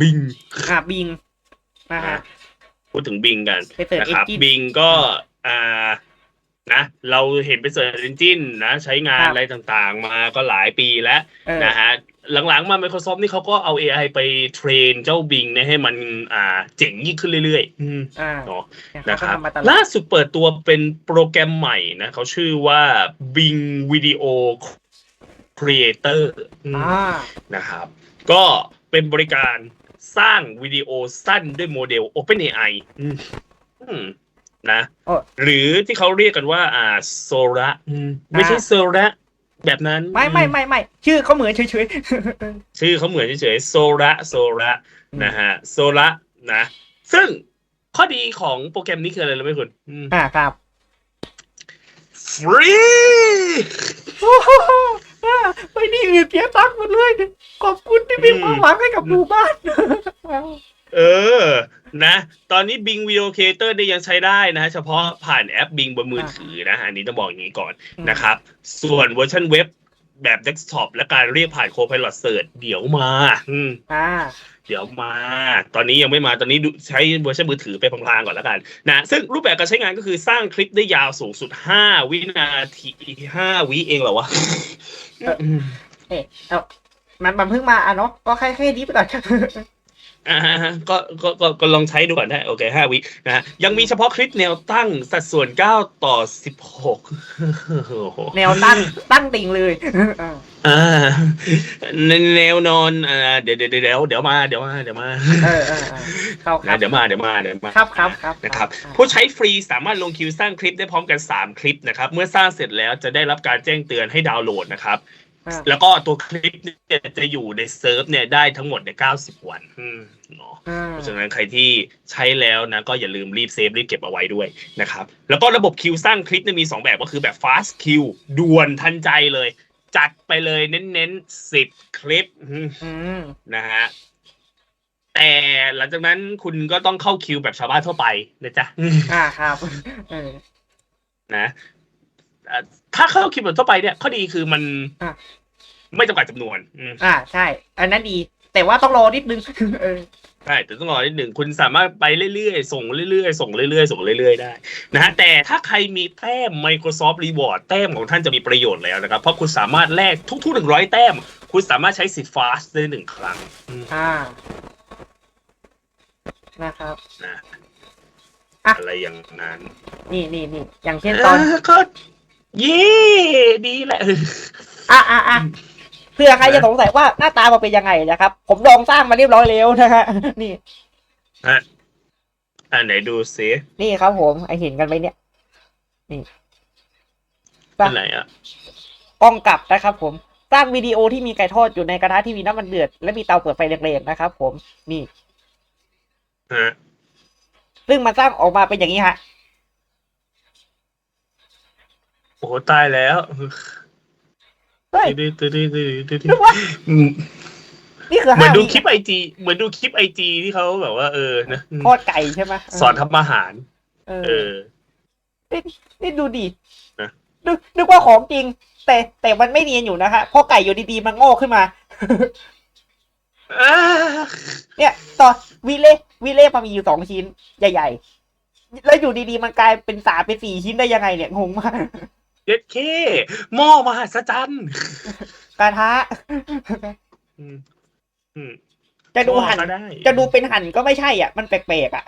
บิงอ่าบิงนะฮะพูดถึงบิงกันไปเสิร์ชนะครับ engine บิงก็อ่านะ เราเห็นไปเสิร์ชเอนจินนะ ใช้งานครับ อะไรต่างๆ มาก็หลายปีแล้วเออ นะฮะหลังๆมา Microsoft นี่เขาก็เอา AI ไปเทรนเจ้าบิงเนี่ยให้มันอ่าเจ๋งยิ่งขึ้นเรื่อยๆอืม อ่าเนาะเนี่ยนะเขาคก็รับทำมาตลอล่าดสุดเปิดตัวเป็นโปรแกรมใหม่นะเขาชื่อว่า Bing Video Creator อืม อ่า นะครับก็ เป็นบริการสร้างวิดีโอสั้นด้วยโมเดล OpenAI อืมอืมนะโอ้หรือที่เขาเรียกกันว่า อ่าโซระไม่ใช่อ่าโซระแบบนั้น ไม่ไม่ไม่ไม่ชื่อเขาเหมือนเฉยชื่อเขาเหมือนเฉยๆโซระโซระอืมนะฮะโซระนะ ซึ่งข้อดีของโปรแกรมนี้คืออะไรรู้ไหมคุณอืมๆอ่าครับฟรีอ่าไปนี่อื่นเสียตังค์หมดเลย ขอบคุณที่มีความหวังให้กับหมู่บ้าน เออ นะ ตอนนี้ Bing Video Creator เนี่ยยังใช้ได้นะ เฉพาะผ่านแอป Bing บนมือถือนะ อันนี้ต้องบอกอย่างนี้ก่อนอืมนะครับ ส่วนเวอร์ชันเว็บแบบเดสก์ท็อปและการเรียกผ่าน Copilot Search เดี๋ยวมาอืมอ่าเดี๋ยวมา ตอนนี้ยังไม่มา ตอนนี้ดูใช้เวอร์ชันมือถือไปพลางๆก่อนแล้วกันนะ ซึ่งรูปแบบการใช้งานก็คือสร้างคลิปได้ยาวสูงสุด 5 วินาที 5 วิเองเหรอวะ เออเอ๊ะเอา มันมันเพิ่งมาอะเนาะก็แค่แค่นี้ไปก่อนอ่าฮะก็ก็ก็ก็ลองใช้ดูก่อนได้โอเคห้าวินะฮะยังมีเฉพาะคลิปแนวตั้งสัดส่วน9ต่อ16แนวตั้งตั้งติ่งเลยอ่าอ่าในแนวนอนอ่าเดี๋ยวเดี๋ยวเดี๋ยวเดี๋ยวมาเดี๋ยวมาเดี๋ยวมาเออเออเออเข้าครันะบเดี๋ยวมาเดี๋ยวมาเดี๋ยวมาครับครับครับนะครับอ่าผู้ใช้ฟรีสามารถลงคิวสร้างคลิปได้พร้อมกัน 3 คลิปนะครับ เมื่อสร้างเสร็จแล้วจะได้รับการแจ้งเตือนให้ดาวน์โหลดนะครับอ่า แล้วก็ตัวคลิปเนี่ยจะอยู่ในเซิร์ฟเนี่ยได้ทั้งหมดในย90วันอืมเนาะอ่าเพราะฉะนั้นใครที่ใช้แล้วนะก็อย่าลืมรีบเซฟรีบเก็บเอาไว้ด้วยนะครับ แล้วก็ระบบคิวสร้างคลิปเนี่ยมี2แบบก็คือแบบ fast queue ด่วนทันใจเลย จัดไปเลยเน้นๆสิบคลิปอืมอืมนะฮะแต่หลังจากนั้นคุณก็ต้องเข้าคิวแบบชาวบ้านทั่วไปนะจ๊ะอ่าครับเออนะเอ่อ ถ้าเข้าคิวแบบทั่วไปเนี่ยข้อดีคือมันอะไม่จำกัดจำนวนอืมอ่าใช่ อันนั้นดี แต่ว่าต้องรอนิดนึงเออใช่แต่ต้องรอนิดหนึ่งคุณสามารถไปเรื่อยๆ ส่งเรื่อยๆ ส่งเรื่อยๆ ส่งเรื่อยๆ ได้นะฮะแต่ถ้าใครมีแต้ม Microsoft Reward แต้มของท่านจะมีประโยชน์แล้วนะครับ เพราะคุณสามารถแลกทุกๆหนึ่งร้อยแต้ม คุณสามารถใช้สิทธิ์ fast ได้หนึ่งครั้งอืมอ่านะครับนะอะอะไรอย่างนั้น นี่นี่นี่อย่างเช่นตอนเก็ เย่ดีแหละอะอะอะเพื่อใครจะสงสัยว่าหน้าตามันเป็นยังไงนะครับ ผมลองสร้างมาเรียบร้อยแล้วนะฮะนี่ฮะอันไหนดูซินี่ครับผมไอเห็นกันไหมเนี่ยนี่อันไหนอะกล้องกลับนะครับผมสร้างวิดีโอที่มีไก่ทอดอยู่ในกระทะที่มีน้ำมันเดือด และมีเตาเปิดไฟแรงๆนะครับผมนี่ฮะซึ่งมันสร้างออกมาเป็นอย่างนี้ฮะ โอ้โหตายแล้วเฮ้ยตึ๊ดตึ๊ดตึ๊ดตึ๊ดตึ๊ดนึกว่าอืมนี่คือเหมือห้านดูวิคลิปไอจีเหมือนดูคลิปไอจีที่เขาแบบว่าเออนะทอดไก่ใช่ไหมสอนทำอาหาร เอเออ อ นี่ดูดินะ นึกนึกว่าของจริง แต่แต่มันไม่เนียนอยู่นะฮะเพราะไก่อยู่ดีๆมันงอกขึ้นมา อ่าเนี่ยต่อวิเล่วิเล่มันมีอยู่สองชิ้น ใหญ่ ๆ แล้วอยู่ดีๆ มันกลายเป็นสามเป็นสี่ชิ้นได้ยังไงเนี่ยงงมาก เจ็ดเคหม้อมหัศจรรย์กระทะ อืมอืมจะดูหั่นหม้อก็ได้ จะดูเป็นหั่นก็ไม่ใช่อะ มันแปลกๆอะ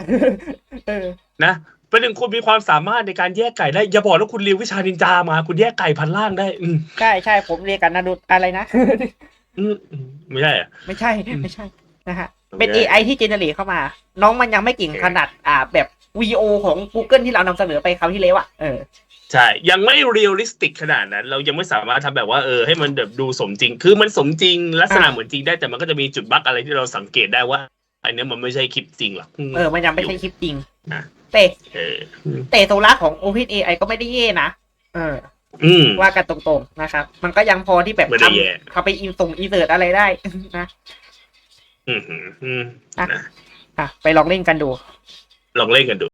เออ นะเป็นหนึ่งคุณมีความสามารถในการแยกไก่ได้ อย่าบอกว่าคุณเรียนวิชานินจามา คุณแยกไก่พันล่างได้ อืมใช่ใช่ผมเรียนกันนะดูอะไรนะ อืมอืมไม่ใช่อะ ไม่ใช่ไม่ใช่นะฮะโอเคเป็น AI ที่เจเนเรตเข้ามา น้องมันยังไม่เก่งโอเคขนาดอ่าแบบวีโอของ Google ที่เรานำเสนอไปคราวที่แล้วอะเออ ใช่ ยังไม่เรียลลิสติกขนาดนั้น เรายังไม่สามารถทำแบบว่าเออให้มันแบบดูสมจริง คือมันสมจริงลักษณะอ่าเหมือนจริงได้แต่มันก็จะมีจุดบั๊กอะไรที่เราสังเกตได้ว่าอันเนี้ยมันไม่ใช่คลิปจริงหรอกอืมเออมันยังไม่ใช่คลิปจริงอะแต่เอออืมแต่โซล่าของ OpenAI ก็ไม่ได้เย่นะเอออืมว่ากันตรงๆนะครับ มันก็ยังพอที่แบบไม่ได้แย่ทำเขาไปอินส่งอินเสิร์ตอะไรได้นะอืมอืมอืมอะนะอะไปลองเล่นกันดู ลองเล่นกันดู